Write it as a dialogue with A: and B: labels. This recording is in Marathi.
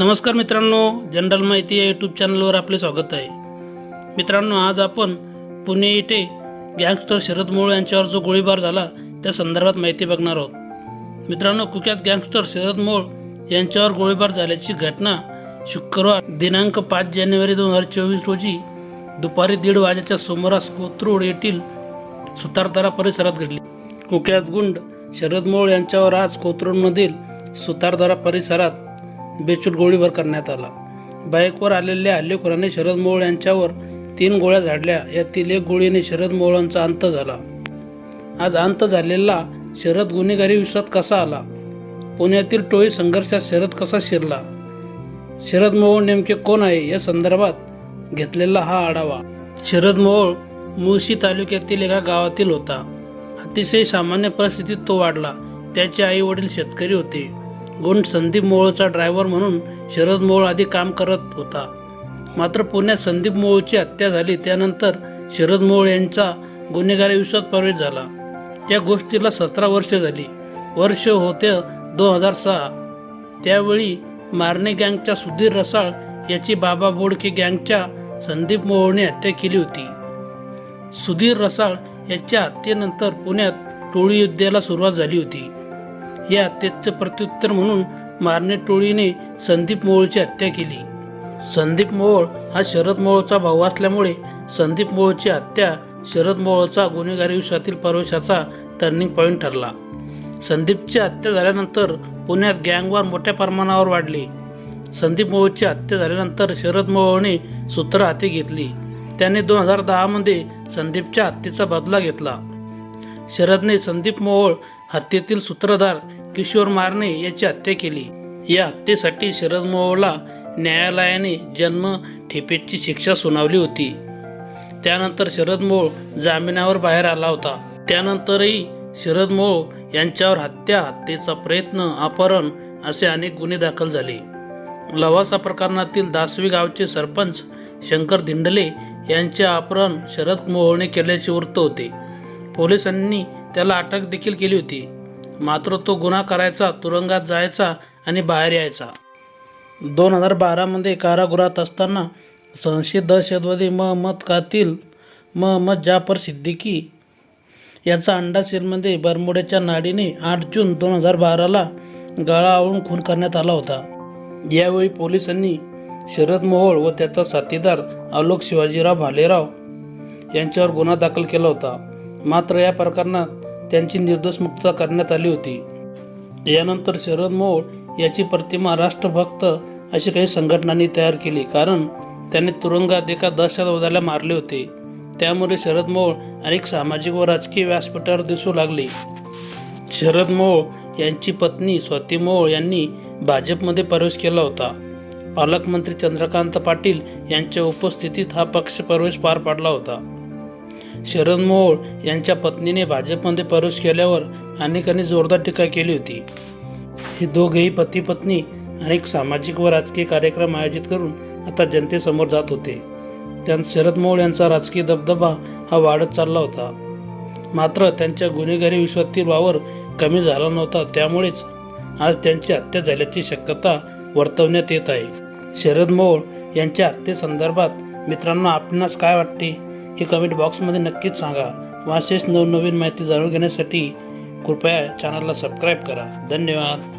A: नमस्कार मित्रांनो जनरल माहिती या यूट्यूब चॅनलवर आपले स्वागत आहे. मित्रांनो आज आपण पुणे इथे गँगस्टर शरद मोळ यांच्यावर जो गोळीबार झाला त्या संदर्भात माहिती बघणार आहोत. मित्रांनो कुख्यात गँगस्टर शरद मोळ यांच्यावर गोळीबार झाल्याची घटना शुक्रवार दिनांक पाच जानेवारी दोन हजार चोवीस रोजी दुपारी दीड वाजेच्या सुमारास कोथरूड येथील सुतारदारा परिसरात घडली. कुख्यात गुंड शरद मोळ यांच्यावर आज कोथरूडमधील सुतारदारा परिसरात बेचूट गोळीबार करण्यात आला. बाईकवर आलेल्या हल्लेखोराने शरद मोहोळ यांच्यावर तीन गोळ्या झाडल्या. यातील एक गोळीने शरद मोहोळांचा अंत झाला. आज अंत झालेला शरद गुन्हेगारी विश्वात कसा आला? पुण्यातील टोळी संघर्षात शरद कसा शिरला? शरद मोहोळ नेमके कोण आहे? या संदर्भात घेतलेला हा आढावा. शरद मोहोळ मुळशी तालुक्यातील एका गावातील होता. अतिशय सामान्य परिस्थितीत तो वाढला. त्याचे आई वडील शेतकरी होते. गुण संदीप मोहोळचा ड्रायव्हर म्हणून शरद मोहोळ आधी काम करत होता. मात्र पुण्यात संदीप मोहोळची हत्या झाली त्यानंतर शरद मोहोळ यांचा गुन्हेगारी विश्वात प्रवेश झाला. या गोष्टीला सतरा वर्ष झाली. वर्ष होते दोन हजार सहा. त्यावेळी मारणे गँगच्या सुधीर रसाळ याची बाबा बोडके गँगच्या संदीप मोहोळने हत्या केली होती. सुधीर रसाळ याच्या हत्येनंतर पुण्यात टोळी युद्धाला सुरुवात झाली होती. या हत्येचं प्रत्युत्तर म्हणून मारणे टोळीने संदीप मोहोळची हत्या केली. संदीप मोहोळ हा शरद मोहोळचा भाऊ असल्यामुळे संदीप मोहोळची हत्या शरद मोहोळचा गुन्हेगारी विश्वातील प्रवेशाचा टर्निंग पॉईंट ठरला. संदीपची हत्या झाल्यानंतर पुण्यात गँगवार मोठ्या प्रमाणावर वाढले. संदीप मोहोळची हत्या झाल्यानंतर शरद मोहोळने सूत्र हाती घेतली. त्याने दोन हजार दहामध्ये संदीपच्या हत्येचा बदला घेतला. शरदने संदीप मोहोळ हत्येतील सूत्रधार किशोर मारणे याची हत्या केली. या हत्येसाठी शरद मोहला न्यायालयाने जन्म ठेपेची शिक्षा सुनावली होती. त्यानंतर शरद मोळ जामिनावर बाहेर आला होता. त्यानंतरही शरद मोळ यांच्यावर हत्या हत्येचा प्रयत्न अपहरण असे अनेक गुन्हे दाखल झाले. लवासा प्रकरणातील दासवी गावचे सरपंच शंकर धिंडले यांचे अपहरण शरद मोहोळने केल्याचे वृत्त होते. पोलिसांनी त्याला अटक देखील केली होती. मात्र तो गुन्हा करायचा तुरुंगात जायचा आणि बाहेर यायचा. दोन हजार बारामध्ये कारागृहात असताना संशयित दहशतवादी महम्मद कातील महम्मद जाफर सिद्दीकी याचा अंडा सेलमध्ये बरमुड्याच्या नाडीने आठ जून दोन हजार बाराला गळा आवळून खून करण्यात आला होता. यावेळी पोलिसांनी शरद मोहोळ व त्याचा साथीदार आलोक शिवाजीराव भालेराव यांच्यावर गुन्हा दाखल केला होता. मात्र या प्रकरणात त्यांची निर्दोष मुक्तता करण्यात आली होती. यानंतर शरद मोळ याची प्रतिमा राष्ट्रभक्त अशी काही संघटनांनी तयार केली. कारण त्यांनी तुरुंगात एका दहशतवाद्याला मारले होते. त्यामुळे शरद मोळ अनेक सामाजिक व राजकीय व्यासपीठावर दिसू लागले. शरद मोळ यांची पत्नी स्वाती मोळ यांनी भाजपमध्ये प्रवेश केला होता. पालकमंत्री चंद्रकांत पाटील यांच्या उपस्थितीत हा पक्ष प्रवेश पार पाडला होता. शरद मोहोळ यांच्या पत्नीने भाजपमध्ये प्रवेश केल्यावर अनेकांनी जोरदार टीका केली होती. हे दोघेही पती पत्नी अनेक सामाजिक व राजकीय कार्यक्रम आयोजित करून आता जनतेसमोर जात होते. त्यां शरद मोहोळ यांचा राजकीय दबदबा हा वाढत चालला होता. मात्र त्यांच्या गुन्हेगारी विश्वातील वावर कमी झाला नव्हता. त्यामुळेच आज त्यांची हत्या झाल्याची शक्यता वर्तवण्यात येत आहे. शरद मोहोळ यांच्या हत्येसंदर्भात मित्रांनो आपणास काय वाटते? हे कमेंट बॉक्समध्ये नक्कीच सांगा. व असेच नवनवीन माहिती जाणून घेण्यासाठी कृपया चॅनलला सबस्क्राईब करा. धन्यवाद.